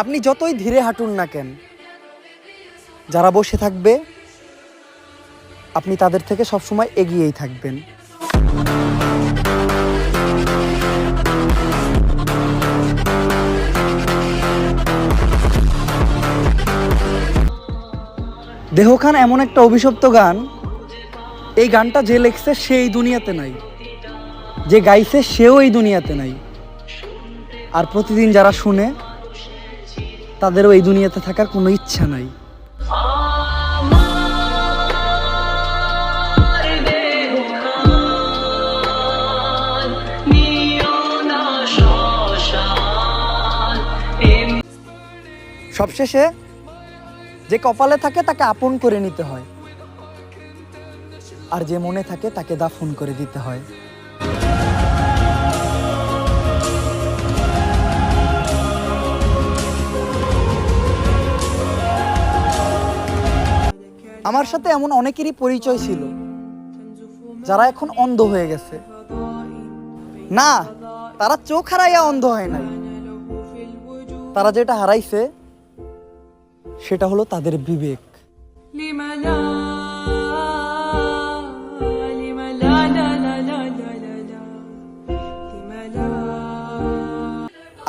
আপনি যতই ধীরে হাঁটুন না কেন, যারা বসে থাকবে, আপনি তাদের থেকে সবসময় এগিয়েই থাকবেন। দেহখান এমন একটা অভিশপ্ত গান, এই গানটা যে লেখছে সে এই দুনিয়াতে নাই, যে গাইছে সেও এই দুনিয়াতে নাই। আর প্রতিদিন যারা শুনে তাদেরও এই দুনিয়াতে থাকার কোনো ইচ্ছা নাই। সবশেষে যে কপালে থাকে তাকে আপন করে নিতে হয় আর যে মনে থাকে তাকে দাফন করে দিতে হয়। আমার সাথে এমন অনেকেরই পরিচয় ছিল, যারা এখন অন্ধ হয়ে গেছে। না, তারা চোখ হারাইয়া অন্ধ হয় নাই। তারা যেটা হারাইছে, সেটা হলো তাদের বিবেক।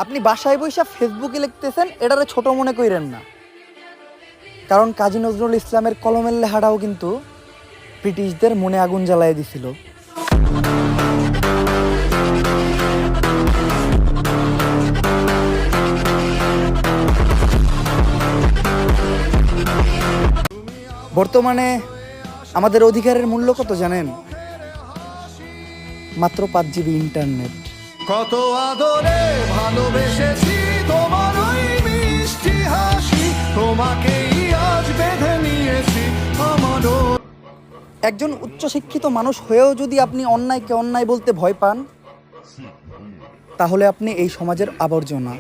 আপনি বাসায় বৈশা ফেসবুকে লিখতেছেন, এটারে ছোট মনে করেন না। কারণ কাজী নজরুল ইসলামের কলমের লেহাটাও কিন্তু ব্রিটিশদের মনে আগুন জ্বালায় দিছিল। বর্তমানে আমাদের অধিকারের মূল্য কত জানেন? মাত্র পাঁচ জিবি ইন্টারনেট। কত আদরে ভালোবেসেছি তোমার একজন উচ্চশিক্ষিত মানুষ হয়েও যদি আপনি অন্যায়কে অন্যায় বলতে ভয় পান, তাহলে আপনি এই সমাজের আবর্জনা।